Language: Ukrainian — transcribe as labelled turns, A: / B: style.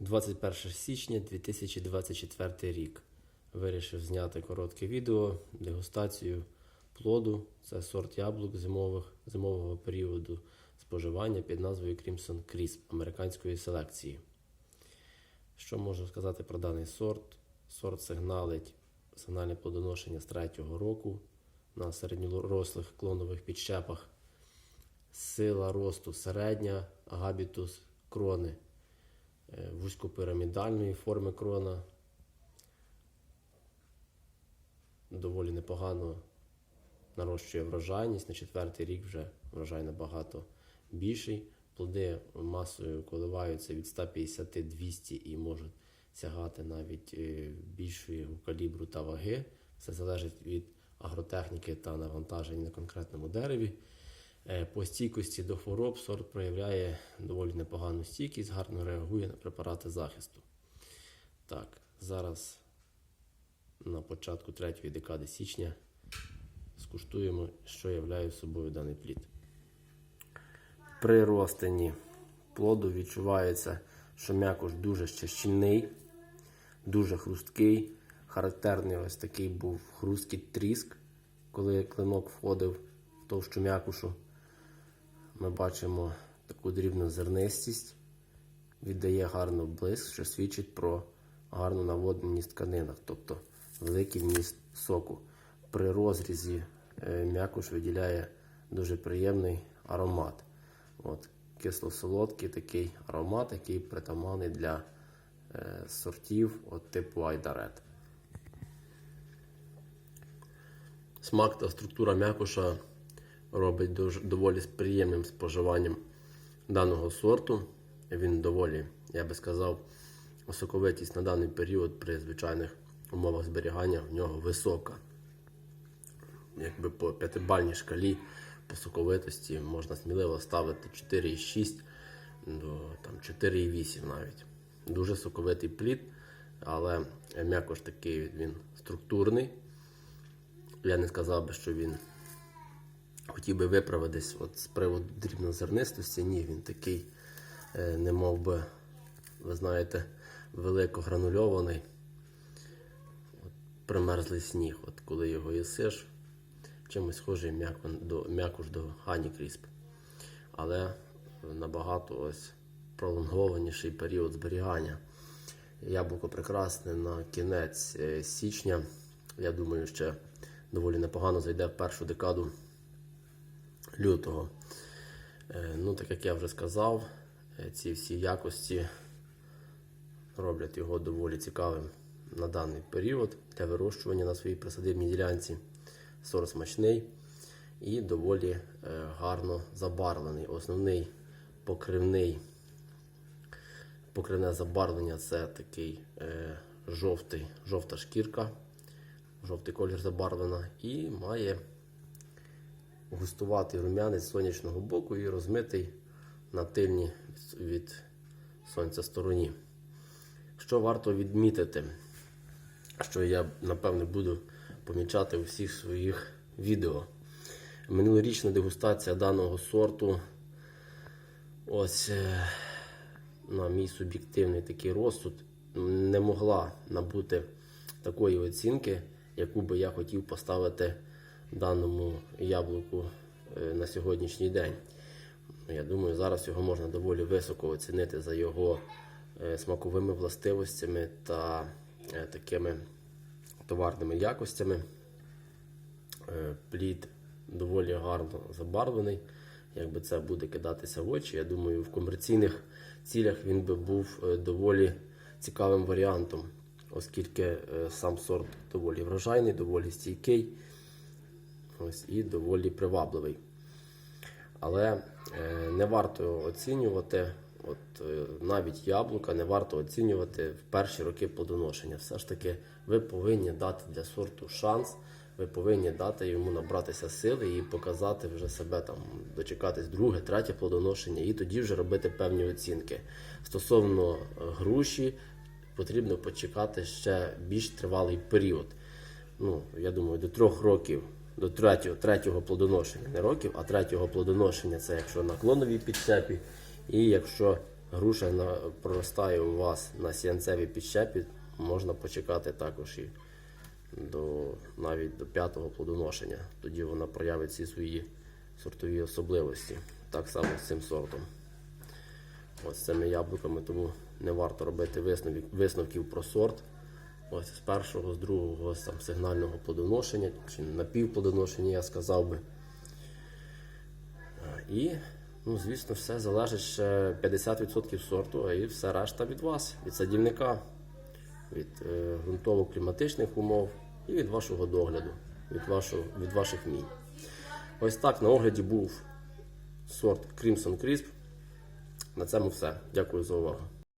A: 21 січня 2024 рік. Вирішив зняти коротке відео, дегустацію плоду. Це сорт яблук зимових, зимового періоду споживання під назвою Crimson Crisp американської селекції. Що можу сказати про даний сорт? Сорт сигналить сигнальне плодоношення з третього року на середньорослих клонових підщепах. Сила росту середня, габітус крони вузькопірамідальної форми крона. Доволі непогано нарощує врожайність. На четвертий рік вже врожай набагато більший. Плоди масою коливаються від 150-200 і можуть сягати навіть е, більшої калібру та ваги. Все залежить від агротехніки та навантажень на конкретному дереві. Е, По стійкості до хвороб сорт проявляє доволі непогану стійкість, гарно реагує на препарати захисту. Так, зараз на початку третьої декади січня скуштуємо, що являє собою даний плід. При розтині плоду відчувається, що м'якош дуже ще щільний, дуже хрусткий. Характерний ось такий був хрусткий тріск, коли клинок входив в товщу м'якушу. Ми бачимо таку дрібну зернистість, віддає гарно блиск, що свідчить про гарну наводненість в тканинах, тобто великий вміст соку. При розрізі е, м'якуш виділяє дуже приємний аромат. От, кисло-солодкий такий аромат, який притаманний для е, сортів от типу Айдарет. Смак та структура м'якуша робить дуже, доволі приємним споживанням даного сорту. Він доволі, я би сказав, соковитість на даний період при звичайних умовах зберігання в нього висока. Якби по п'ятибальній шкалі по соковитості можна сміливо ставити 4,6 до там, 4,8 навіть. Дуже соковитий плід, але м'якош такий він структурний. Я не сказав би, що він хотів би виправитись от з приводу дрібнозернистості. Ні, він такий, е, не мов би, ви знаєте, великогранульований. От, примерзлий сніг, от коли його їсиш, чимось схожий м'яко до, м'якуш до Хані Крісп. Але набагато ось пролонгованіший період зберігання. Яблуко прекрасне на кінець е, січня. Я думаю, ще доволі непогано зайде в першу декаду лютого. Е, Ну, так як я вже сказав, е, ці всі якості роблять його доволі цікавим на даний період для вирощування на своїй присадибній ділянці. Сорт смачний і доволі е, гарно забарвлений. Основний покривний, покривне забарвлення це такий жовтий, жовта шкірка, жовтий колір забарвлена і має густуватий рум'янець сонячного боку і розмитий на тильній від сонця стороні. Що варто відмітити, що я напевне буду помічати у всіх своїх відео. Минулорічна дегустація даного сорту. Ось, е, на мій суб'єктивний такий розсуд, не могла набути такої оцінки, яку би я хотів поставити даному яблуку е, на сьогоднішній день. Я думаю, зараз його можна доволі високо оцінити за його е, смаковими властивостями та е, такими товарними якостями. Плід доволі гарно забарвлений. Якби це буде кидатися в очі, я думаю, в комерційних цілях він би був доволі цікавим варіантом, оскільки сам сорт доволі врожайний, доволі стійкий ось, і доволі привабливий. Але е, не варто оцінювати, от, е, навіть яблука, не варто оцінювати в перші роки плодоношення. Все ж таки, ви повинні дати для сорту шанс, ви повинні дати йому набратися сили і показати вже себе там, дочекатись друге, третє плодоношення, і тоді вже робити певні оцінки. Стосовно е, груші, потрібно почекати ще більш тривалий період. Ну, я думаю, до трьох років до третього, третього плодоношення, не років, а третього плодоношення це якщо на клоновій підцепі, і якщо груша на, проростає у вас на сіянцевій підщепі, можна почекати також і до, навіть до п'ятого плодоношення. Тоді вона проявить всі свої сортові особливості. Так само з цим сортом. Ось цими яблуками, тому не варто робити висновків про сорт. Ось з першого, з другого з там, сигнального плодоношення, чи напівплодоношення, я сказав би. І, ну, звісно, все залежить ще 50% сорту, а і все решта від вас, від садівника, від е, ґрунтово-кліматичних умов і від вашого догляду, від, вашого, від ваших мій. Ось так на огляді був сорт Crimson Crisp. На цьому все. Дякую за увагу.